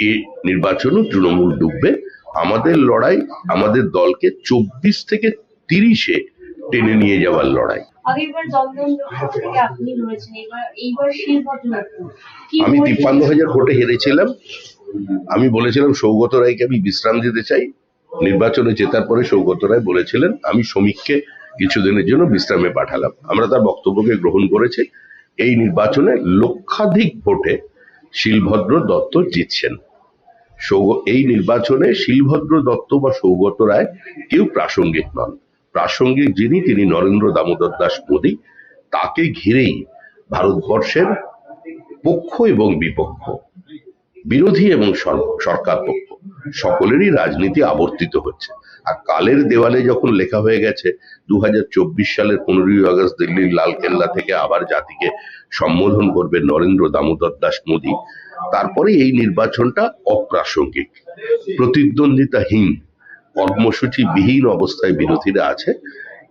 এ নির্বাচনও তৃণমূল ডুববে। আমাদের লড়াই আমাদের দলকে চব্বিশ থেকে তিরিশে টেনে নিয়ে যাওয়ার লড়াই। আমি তিপ্পান্ন হাজার ভোটে হেরেছিলাম। আমি বলেছিলাম সৌগত রায়কে আমি বিশ্রাম দিতে চাই। নির্বাচনে জেতার পরে সৌগত রায় বলেছিলেন আমি শ্রমিককে কিছুদিনের জন্য বিশ্রামে পাঠালাম। আমরা তার বক্তব্যকে গ্রহণ করেছি। এই নির্বাচনে লক্ষাধিক ভোটে শিলভদ্র দত্ত জিতছেন। এই নির্বাচনে শিলভদ্র দত্ত বা সৌগত রায় কেউ প্রাসঙ্গিক নন। প্রাসঙ্গিক যিনি, তিনি নরেন্দ্র দামোদর দাস মোদী। তাকে ঘিরেই ভারতবর্ষের পক্ষ এবং বিপক্ষ, বিরোধী এবং সরকার পক্ষ। সকলেরই রাজনীতি আবর্তিত হচ্ছে। আর কালের দেওয়ালে যখন লেখা হয়ে গেছে দু সালের পনেরোই আগস্ট দিল্লির লালকেল্লা থেকে আবার জাতিকে সম্বোধন করবে নরেন্দ্র দামোদর দাস মোদী। তারপরে এই নির্বাচনটা অপ্রাসঙ্গিক, প্রতিদ্বন্দ্বিতাহীন, কর্মসূচি বিহীন অবস্থায় বিরোধীরা আছে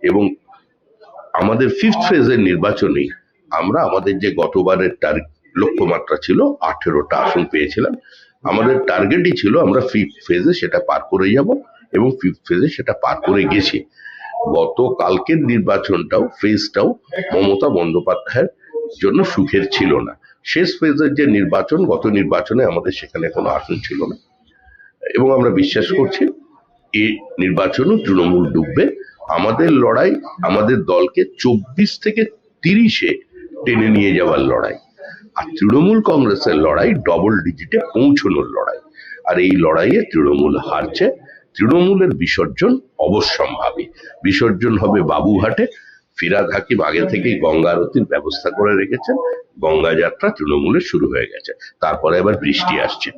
এবং আমাদের ফিফথ ফেজের নির্বাচনেই আমরা আমাদের যে গতবারের টার লক্ষ্যমাত্রা ছিল আঠেরোটা আসন পেয়েছিলাম। আমাদের টার্গেটই ছিল আমরা ফিফথ ফেজে সেটা পার করে যাব এবং ফিফথ ফেজে সেটা পার করে গেছি। গত কালকের নির্বাচনটাও ফেজটাও মমতা বন্দ্যোপাধ্যায়ের জন্য সুখের ছিল না। শেষ ফেজের যে নির্বাচন, গত নির্বাচনে আমাদের সেখানে কোনো আসন ছিল না। এবং আমরা বিশ্বাস করছি এই নির্বাচনও তৃণমূল ডুববে। আমাদের লড়াই, আমাদের দলকে চব্বিশ থেকে তিরিশে টেনে নিয়ে যাওয়ার লড়াই। আর তৃণমূল কংগ্রেসের লড়াই ডবল ডিজিটে পৌঁছানোর লড়াই। আর এই লড়াইয়ে তৃণমূল হারছে, তৃণমূলের বিসর্জন অবশ্যম্ভাবী। বিসর্জন হবে বাবুঘাটে। ফিরাদ হাকিম আগে থেকেই গঙ্গা আরতির ব্যবস্থা করে রেখেছেন। গঙ্গা যাত্রা তৃণমূলে শুরু হয়ে গেছে। তারপরে আবার বৃষ্টি আসছে।